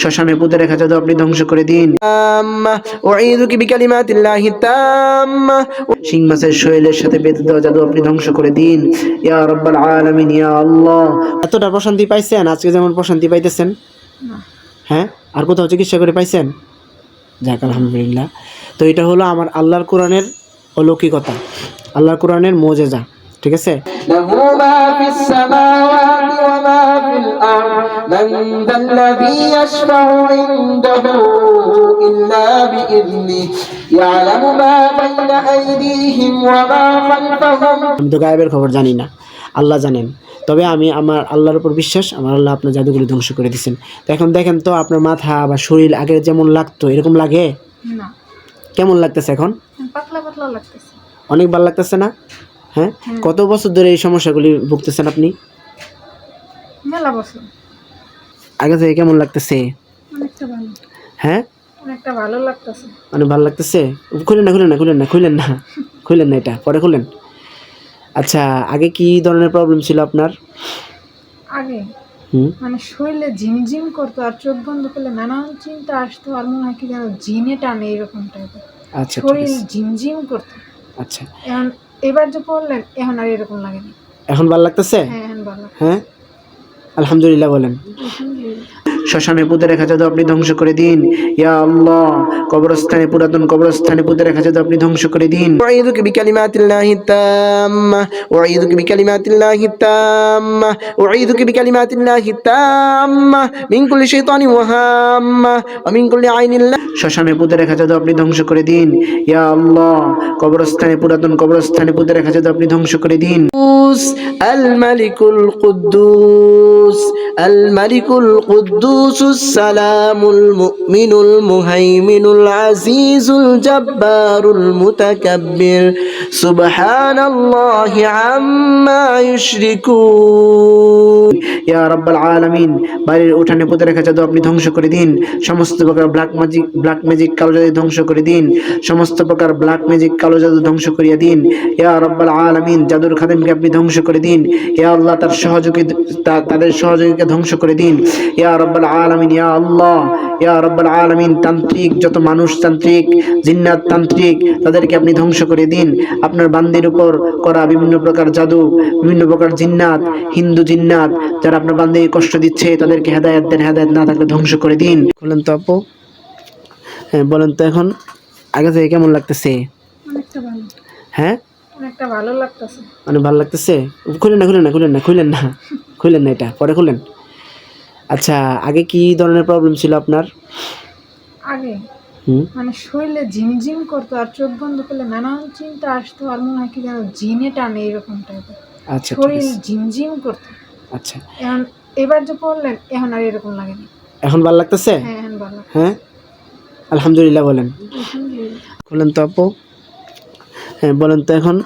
শ্মশানে পুঁতে রেখা জাদু আপনি ধ্বংস করে দিন। শিং মাসের শৈলের সাথে বেঁধে দেওয়া জাদু আপনি ধ্বংস করে দিন। ইয়া রব্বাল আলামিন ইয়া আল্লাহ। এতটা প্রশান্তি পাইছেন? আজকে যেমন প্রশান্তি পাইতেছেন? হ্যাঁ? আর কোথাও চিকিৎসা করে পাইছেন? যাক আলহামদুলিল্লাহ। তো এটা হলো আমার আল্লাহর কোরআনের অলৌকিকতা আল্লাহর কোরআনের মোজেজা। ঠিক আছে? আমি তো গায়েবের খবর জানি না। আল্লাহ জানেন। তবে আমি আমার আল্লাহর উপর বিশ্বাস আমার আল্লাহ আপনার জাদুগুলি ধ্বংস করে দিচ্ছেন তো এখন দেখেন তো আপনার মাথা বা শরীর আগে যেমন লাগতো এরকম লাগে? কেমন লাগতেছে এখন? অনেক ভালো লাগতেছে না? হ্যাঁ? কত বছর ধরে এই সমস্যাগুলি ভুগতেছেন আপনি? মেলা বছর। আগে থেকে কেমন লাগতেছে? অনেকটা ভালো। হ্যাঁ? অনেকটা ভালো লাগতেছে। অনেক ভালো লাগতেছে? খুলেন না খুলেন না খুলেন না খুলেন না। খুলেন না এটা পরে খুলেন। আচ্ছা আগে কি ধরনের প্রবলেম ছিল আপনার? আগে? হুম? মানে শরীরে ঝিমঝিম করতো আর চোখ বন্ধ করলে নানান চিন্তা আসতো আর মনে হয় কি যেন জিনে টানে এরকম টাইপের আচ্ছা শরীর ঝিমঝিম করতো। আচ্ছা। এবার যে পড়লেন এখন আর এরকম লাগেনি। এখন ভালো লাগতেছে? হ্যাঁ এখন ভালো হ্যাঁ? আলহামদুলিল্লাহ বলেন। আলহামদুলিল্লাহ। শ্মশানে পুঁতে রেখা জাদু আপনি ধ্বংস করে দিন ইয়া আল্লাহ কবরস্থানে পুরাতন কবরস্থানে পুঁতে রেখা জাদু আপনি ধ্বংস করে দিন أعيذك بكلمات الله التامة أعيذك بكلمات الله التامة أعيذك بكلمات الله التامة من كل شيطان وهامة ومن كل عين لا শ্মশানে পুঁতে রেখা জাদু আপনি ধ্বংস করে দিন ইয়া আল্লাহ কবরস্থানে পুরাতন কবরস্থানে পুঁতে রেখা জাদু আপনি ধ্বংস করে দিন القدوس الملك القدوس الملك القدوس السلام المؤمن المهيمن العزيز الجبار المتكبر سبحان الله عما يشركون ইয়া রাব্বাল আলামিন বাড়ির উঠানে পুঁতে রেখা জাদু আপনি ধ্বংস করে দিন সমস্ত প্রকার ব্ল্যাক ম্যাজিক ব্ল্যাক ম্যাজিক কালো জাদু ধ্বংস করে দিন সমস্ত প্রকার ব্ল্যাক ম্যাজিক কালো জাদু ধ্বংস করিয়া দিন ইয়া রাব্বাল আলামিন জাদুর খাদেমকে আপনি ধ্বংস করে দিন ইয়া আল্লাহ তার সহযোগী তা- তাদের সহযোগীকে ধ্বংস করে দিন ইয়া রাব্বাল আলামিন ইয়া আল্লাহ ইয়া রাব্বাল আলামিন তান্ত্রিক যত মানুষ তান্ত্রিক জিন্নাত তান্ত্রিক তাদেরকে আপনি ধ্বংস করে দিন। আপনার বান্দির উপর করা বিভিন্ন প্রকার জাদু বিভিন্ন প্রকার জিন্নাত হিন্দু জিন্নাত যারা আপনার বান্দি কষ্ট দিচ্ছে তাদেরকে হেদায়ত দেন হেদায়ত না থাকলে ধ্বংস করে দিন। বলেন তো আপু হ্যাঁ বলেন তো এখন আগে থেকে কেমন লাগতেছে? হ্যাঁ? অনেকটা ভালো লাগতেছে। অনেক ভালো লাগতেছে? খুলেন না খুলেন না খুলেন না খুলেন না খুলেন না এটা পরে খুলেন। আচ্ছা আগে কি ধরনের প্রবলেম ছিল আপনার? আগে? হুম? মানে শরীরে ঝিমঝিম করতো আর চোখ বন্ধ করলে নানান চিন্তা আসতো আর মনে হয় কি যেন জিনে টানে এরকম টাইপের আচ্ছা শরীর ঝিমঝিম করতো। আচ্ছা। এখন এবার যে পড়লেন এখন আর এরকম লাগেনি। এখন ভালো লাগতেছে? হ্যাঁ এখন ভালো হ্যাঁ? আলহামদুলিল্লাহ বলেন। বলেন তো আপু। হ্যাঁ বলেন তো এখন।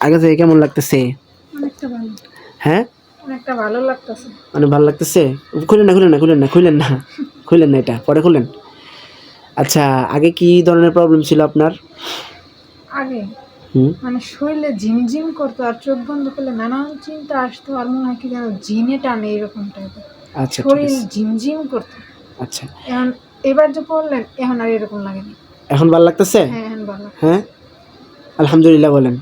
আগে থেকে কেমন লাগতেছে? অনেকটা ভালো। হ্যাঁ? অনেকটা ভালো লাগতেছে। অনেক ভালো লাগতেছে? খুলেন না খুলেন না খুলেন না খুলেন না। খুলেন না এটা পরে খুলেন। আচ্ছা আগে কি ধরনের প্রবলেম ছিল আপনার? আগে? মানে শরীরে ঝিমঝিম করতো আর চোখ বন্ধ করলে নানান চিন্তা আসতো আর মনে হয় কি যেন জিনে টানে এরকম টাইপের আচ্ছা শরীর ঝিমঝিম করতো। আচ্ছা। এখন এবার যে পড়লেন এখন আর এরকম লাগেনি। এখন ভালো লাগতেছে? হ্যাঁ এখন ভালো হ্যাঁ? আলহামদুলিল্লাহ বলেন।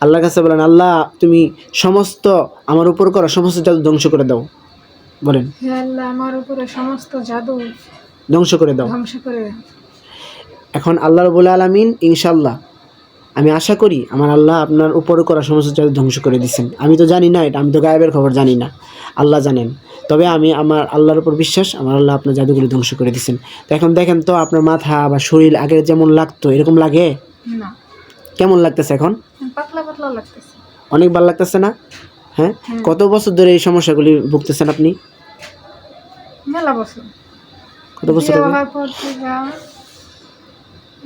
আল্লাহর কাছে বলেন আল্লাহ তুমি সমস্ত আমার উপর করা সমস্ত জাদু ধ্বংস করে দাও। বলেন। আল্লাহ আমার উপরে সমস্ত জাদু ধ্বংস করে দাও। ধ্বংস করে এখন আল্লাহ রবুল আলমিন ইনশাল্লাহ আমি আশা করি আমার আল্লাহ আপনার উপরে করা সমস্ত জাদু ধ্বংস করে দিচ্ছেন আমি তো জানি না এটা আমি তো গায়েবের খবর জানি না। আল্লাহ জানেন। তবে আমি আমার আল্লাহর উপর বিশ্বাস আমার আল্লাহ আপনার জাদুগুলি ধ্বংস করে দিচ্ছেন তো এখন দেখেন তো আপনার মাথা বা শরীর আগে যেমন লাগতো এরকম লাগে? না। কেমন লাগতেছে এখন? পাতলা পাতলা লাগতেছে। অনেক ভালো লাগতেছে না? হ্যাঁ? কত বছর ধরে এই সমস্যাগুলি ভুগতেছেন আপনি? মেলা বছর। কত বছর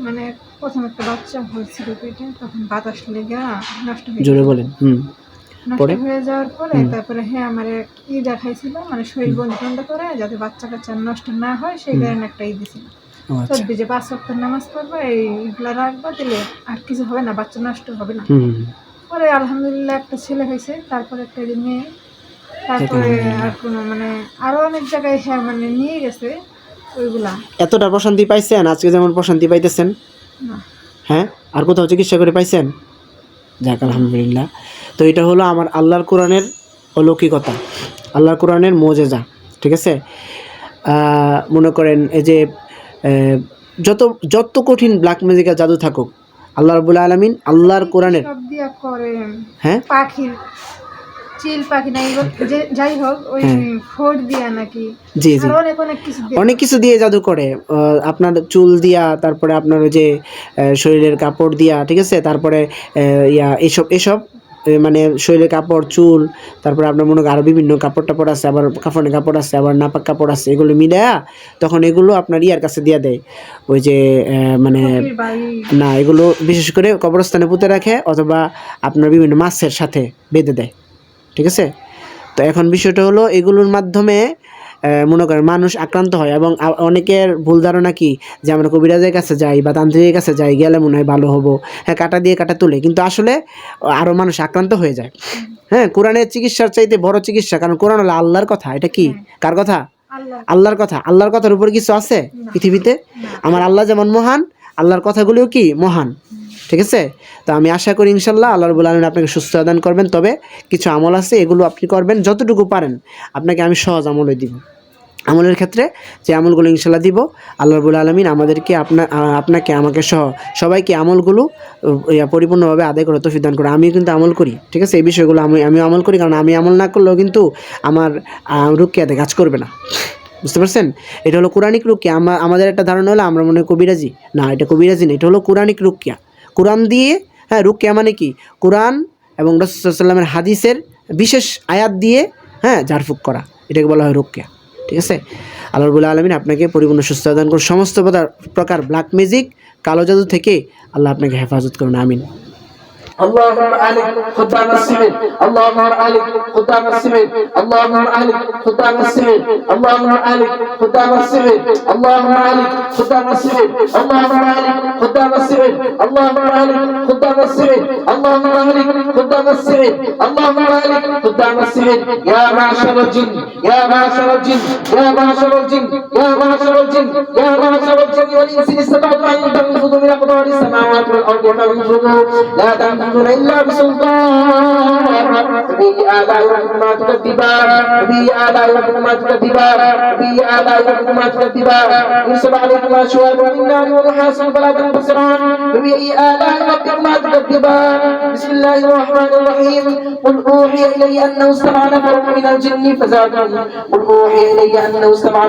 মানে প্রথম একটা বাচ্চা হয়েছিল পেটে তখন বাতাস লেগে নষ্ট হয়ে জোরে বলেন হুম। নষ্ট? হয়ে যাওয়ার পরে তারপরে হ্যাঁ আমার ই দেখাইছিল মানে শরীর বন্ধ বন্ধ করে যাতে বাচ্চা কাচ্চা নষ্ট না হয় সেই কারণে একটা ই দিছিল। আচ্ছা। যে পাঁচ সপ্তাহ নামাজ পড়ব এইগুলো রাখব দিলে আর কিছু হবে না বাচ্চা নষ্ট হবে না। পরে আলহামদুলিল্লাহ একটা ছেলে হয়েছে তারপর একটা মেয়ে। তারপরে আর কোনো মানে আরও অনেক জায়গায় হ্যাঁ মানে নিয়ে গেছে ওইগুলা। এতটা প্রশান্তি পাইছেন? আজকে যেমন প্রশান্তি পাইতেছেন। হ্যাঁ? আর কোথাও চিকিৎসা করে পাইছেন? যাক আলহামদুলিল্লাহ। তো এটা হলো আমার আল্লাহর কোরআনের অলৌকিকতা আল্লাহর কোরআনের মোজেজা ঠিক আছে? মনে করেন এই যে যত যত কঠিন ব্ল্যাক ম্যাজিকের জাদু থাকুক আল্লাহ রবুল্লা আলমিন আল্লাহর কোরআনের সব দিয়া করে হ্যাঁ? পাখির চিল পাখি না এগুলো যে- যাই হোক ওই ফোর দিয়া নাকি? জি জি। অনেক অনেক কিছু দিয়ে। অনেক কিছু দিয়ে জাদু করে। আপনার চুল দিয়া তারপরে আপনার ওই যে শরীরের কাপড় দিয়া ঠিক আছে? তারপরে ইয়া এসব এসব মানে শরীরের কাপড় চুল তারপরে আপনার মনে করেন আরও বিভিন্ন কাপড় টাপড় আছে আবার কাফনের কাপড় আছে আবার নাপাক কাপড় আছে এগুলো মিলায়া তখন এগুলো আপনার ইয়ার কাছে দিয়ে দেয়। ওই যে মানে না এগুলো বিশেষ করে কবরস্থানে পুঁতে রাখে অথবা আপনার বিভিন্ন মাছের সাথে বেঁধে দেয়। ঠিক আছে? তো এখন বিষয়টা হলো এগুলোর মাধ্যমে মনে করেন মানুষ আক্রান্ত হয় এবং অনেকের ভুল ধারণা কি? যে আমরা কবিরাজের কাছে যাই বা তান্ত্রিকের কাছে যাই গেলে মনে হয় ভালো হব। হ্যাঁ কাটা দিয়ে কাটা তুলে। কিন্তু আসলে আরও মানুষ আক্রান্ত হয়ে যায়। হ্যাঁ কোরআনের চিকিৎসার চাইতে বড় চিকিৎসা কারণ কোরআন হলো আল্লাহর কথা। এটা কি? কার কথা? আল্লাহর কথা। আল্লাহর কথার উপর কিছু আছে পৃথিবীতে? আমার আল্লাহ যেমন মহান আল্লাহর কথাগুলিও কি? মহান। ঠিক আছে? তো আমি আশা করি ইনশাল্লাহ আল্লাহ রবুল আলমিন আপনাকে সুস্থ দান করবেন। তবে কিছু আমল আছে এগুলো আপনি করবেন যতটুকু পারেন। আপনাকে আমি সহজ আমলই দিব। আমলের ক্ষেত্রে যে আমলগুলো ইনশাল্লাহ দিব, আল্লাহ রবুল আলমিন আমাদেরকে আপনা, আ- আপনাকে, আমাকে সহ সবাইকে আমলগুলো পরিপূর্ণভাবে আদায় করে তফিক করে আমিও কিন্তু আমল করি, ঠিক আছে? এই বিষয়গুলো আমি আমি আমল করি, কারণ আমি আমল না করলেও কিন্তু আমার রুকিয়াতে কাজ করবে না। বুঝতে পারছেন? এটা হলো কোরআনিক রুকিয়া আমার আমাদের একটা ধারণা হলো, আমরা মনে কবিরাজি। না, এটা কবিরাজি না, এটা হলো কোরআনিক রুকিয়া কোরআন দিয়ে হ্যাঁ রুকিয়া মানে কি? কোরআন এবং রসুল্লামের হাদিসের বিশেষ আয়াত দিয়ে হ্যাঁ ঝাড়ফুঁক করা। এটাকে বলা হয় রুকিয়া ঠিক আছে? আল্লাহ রবুল্লা আলমিন আপনাকে পরিপূর্ণ সুস্থ দান করুন। সমস্ত প্রকার- ব্ল্যাক ম্যাজিক কালো জাদু থেকে আল্লাহ আপনাকে হেফাজত করুন। আমিন। اللهم أهلك خدام السحر اللهم أهلك خدام السحر اللهم أهلك خدام السحر اللهم أهلك خدام السحر اللهم أهلك خدام السحر اللهم أهلك خدام السحر اللهم أهلك خدام السحر اللهم أهلك خدام السحر اللهم أهلك خدام السحر يا معشر الجن يا معشر الجن يا معشر الجن يا معشر الجن يا معشر الجن والإنس ان استطعتم أن تنفذوا من اقدار السماوات والأرض فأنفذوا. لا تنفذون علينا بسلطان به على يحكمات كذبا به على يحكمات كذبا به على يحكمات كذبا يرسل عليكما شوال من نار والحاصل فلا تنبصران به على ربكما تكذبان بسم الله الرحمن الي انه استمع الي انه استمع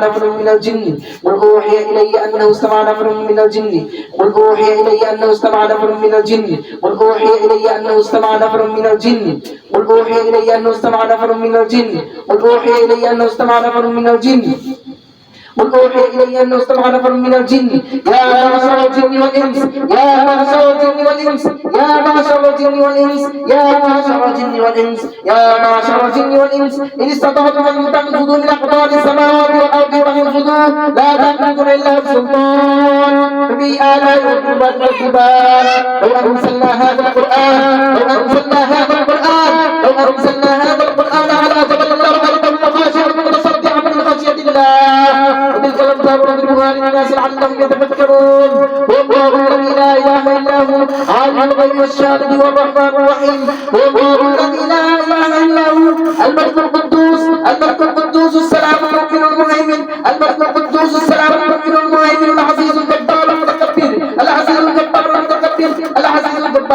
قل اوحي الي انه استمع نفر من الجن قل اوحي الي انه استمع نفر من الجن قل اوحي إلي أنه استمع نفر من الجن قل أوحي إلي أنه استمع نفر من الجن قل أوحي إلي أنه استمع نفر من الجن قل أوحي إلي أنه استمع نفر من الجن يا معشر الجن والإنس يا معشر الجن والإنس يا معشر الجن والإنس يا معشر الجن والإنس يا معشر الجن والإنس إن استطعتم أن تنفذوا من أقطار السماوات والأرض فانفذوا لا تنفذون آلاء ربكما تكذبان لو أنزلنا هذا القرآن لو أنزلنا هذا القرآن لو أنزلنا هذا القرآن على جبل لرأيته خاشعا متصدعا من خشية الله وتلك الأمثال نضربها للناس لعلهم يتفكرون هو الله الذي لا إله إلا هو عالم الغيب والشهادة هو الرحمن الرحيم هو الله الذي لا إله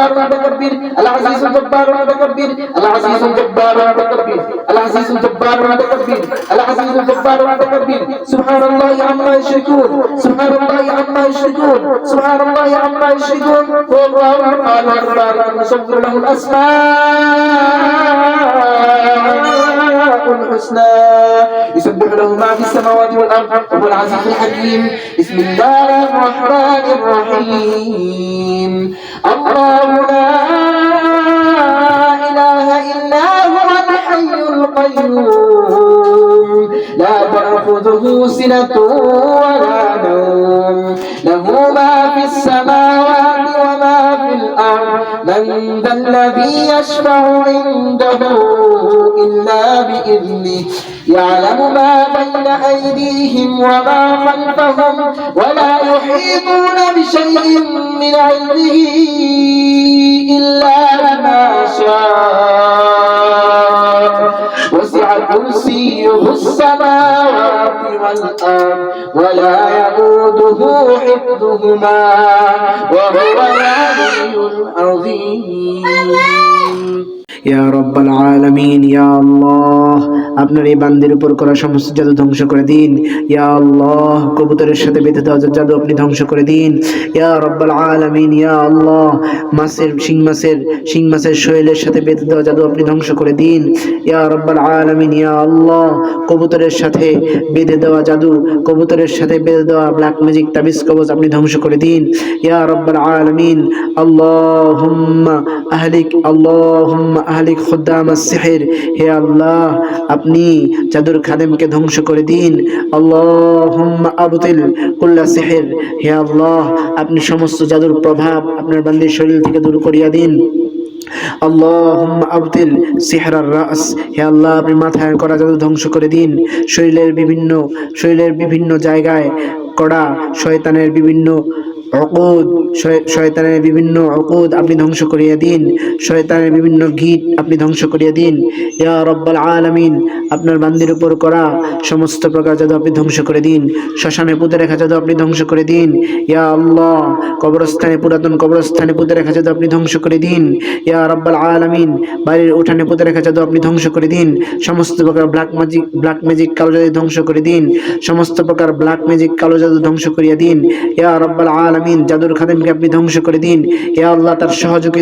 العزيز الجبار المتكبر العزيز الجبار المتكبر العزيز الجبار المتكبر العزيز الجبار المتكبر العزيز الجبار المتكبر سبحان الله عما يشركون سبحان الله عما يشركون سبحان الله عما يشركون هو الله الرحمن الرحيم نصبر له الاسماء الحسنى. يسبح له ما في السماوات والأرض وهو العزيز الحكيم. بسم الله الرحمن الرحيم. الله لا إله إلا هو الحي القيوم. لا تأخذه سنة ولا نوم. له ما في السماوات من ذا الذي يشفع عنده إلا بإذنه. يعلم ما بين أيديهم وما خلفهم ولا يحيطون بشيء من علمه إلا بما شاء. وسع كرسيه السماوات والأرض ولا يئوده حفظهما وهو العلي العظيم ইয়া রব্বাল আলামিন, ইয়া আল্লাহ, আপনার এই বান্দির উপর করা সমস্ত জাদু ধ্বংস করে দিন। ইয়া আল্লাহ, কবুতরের সাথে বেঁধে দেওয়া জাদু আপনি ধ্বংস করে দিন। ইয়া রব্বাল আলামিন, ইয়া আল্লাহ, মাছের, শিং মাছের শিং মাছের শৈলের সাথে বেঁধে দেওয়া জাদু আপনি ধ্বংস করে দিন। ইয়া রব্বাল আলামিন, ইয়া আল্লাহ, কবুতরের সাথে বেঁধে দেওয়া জাদু, কবুতরের সাথে বেঁধে দেওয়া ব্ল্যাক ম্যাজিক তাবিজ কবজ আপনি ধ্বংস করে দিন। ইয়া রব্বাল আলামিন, আল্লাহুম্মা, আহলিক, আল্লাহুম্মা আহলিক খুদ্দাম সিহির হে আল্লাহ, আপনি জাদুর খাদেমকে ধ্বংস করে দিন। আল্লাহুম্মা আবতিল কুল্লা সিহির। হে আল্লাহ, আপনি সমস্ত জাদুর প্রভাব আপনার বান্দির শরীর থেকে দূর করিয়া দিন। আল্লাহুম্মা আবতিল সিহরার রাস। হে আল্লাহ, আপনি মাথায় করা জাদু ধ্বংস করে দিন। শরীরের বিভিন্ন শরীরের বিভিন্ন জায়গায় করা শয়তানের বিভিন্ন অকুদ শয়তানের বিভিন্ন অকুদ আপনি ধ্বংস করিয়া দিন। শয়তানের বিভিন্ন গীত আপনি ধ্বংস করিয়া দিন। ইয়া রব্বাল আলামিন, আপনার বান্দির উপর করা সমস্ত প্রকার জাদু আপনি ধ্বংস করে দিন। শ্মশানে পুঁতে রেখা জাদু আপনি ধ্বংস করে দিন। ইয়া আল্লাহ, কবরস্থানে পুরাতন কবরস্থানে পুঁতে রেখা জাদু আপনি ধ্বংস করে দিন। ইয়া রব্বাল আলামিন, বাড়ির উঠানে পুঁতে রেখা জাদু আপনি ধ্বংস করে দিন। সমস্ত প্রকার ব্ল্যাক ম্যাজিক ব্ল্যাক ম্যাজিক কালো জাদু ধ্বংস করে দিন। সমস্ত প্রকার ব্ল্যাক ম্যাজিক কালো জাদু ধ্বংস করিয়া দিন। ইয়া রব্বাল আলামিন জাদুর খাদেমকে আপনি ধ্বংস করে দিন। ইয়া আল্লাহ, তার সহযোগী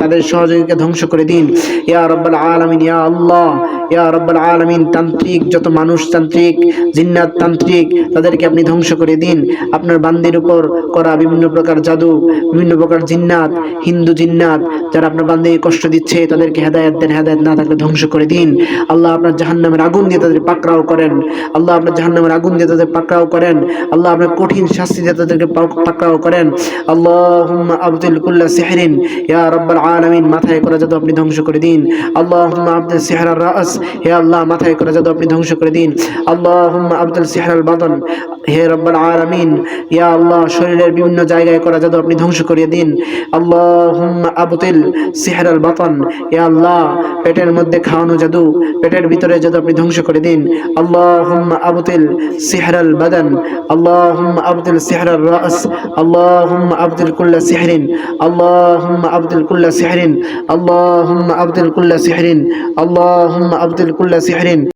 তাদের সহযোগীকে ধ্বংস করে দিন। ইয়া রব্বাল আলামিন ইয়া আল্লাহ ইয়া রব্বাল আলামিন, তান্ত্রিক যত মানুষ তান্ত্রিক, জিন্নাত তান্ত্রিক, তাদেরকে আপনি ধ্বংস করে দিন। আপনার বান্দির উপর করা বিভিন্ন প্রকার জাদু, বিভিন্ন প্রকার জিন্নাত, হিন্দু জিন্নাত, যারা আপনার বান্দিকে কষ্ট দিচ্ছে, তাদেরকে হেদায়েত দেন, হেদায়েত না থাকলে ধ্বংস করে দিন। আল্লাহ আপনার জাহান্নামের আগুন দিয়ে তাদের পাকড়াও করেন। আল্লাহ আপনার জাহান্নামের আগুন দিয়ে তাদের পাকড়াও করেন। আল্লাহ আপনার কঠিন শাস্তি দিয়ে তাদেরকে পাক- পাকড়াও করেন। আল্লাহুম্মা আবদুল কুল্লা সিহরিন, ইয়া রাব্বাল আলামিন, মাথায় করা জাদু আপনি ধ্বংস করে দিন। আল্লাহুম্মা আবদুল সিহরার রাস হে আল্লাহ, মাথায় করা জাদু আপনি ধ্বংস করে দিন। আল্লাহুম্মা আব্দুল সিহরাল বাদন হে রব্বাল আলামিন, ইয়া আল্লাহ, শরীরের বিভিন্ন জায়গায় করা জাদু আপনি ধ্বংস করিয়ে দিন। আল্লাহুম্মা আবতিল সিহরাল বাতন। ইয়া আল্লাহ, পেটের মধ্যে খাওয়ানো জাদু, পেটের ভিতরে জাদু আপনি ধ্বংস করে দিন। আল্লাহুম্মা আবতিল সিহরাল বাদান। আল্লাহুম্মা আবতিল সিহরাল রাস। আল্লাহুম্মা আবতিল কুল্লা সিহরিন। আল্লাহুম্মা আবতিল কুল্লা সিহরিন। আল্লাহুম্মা আবতিল কুল্লা সিহরিন। আল্লাহুম্মা আবতিল কুল্লা সিহরিন।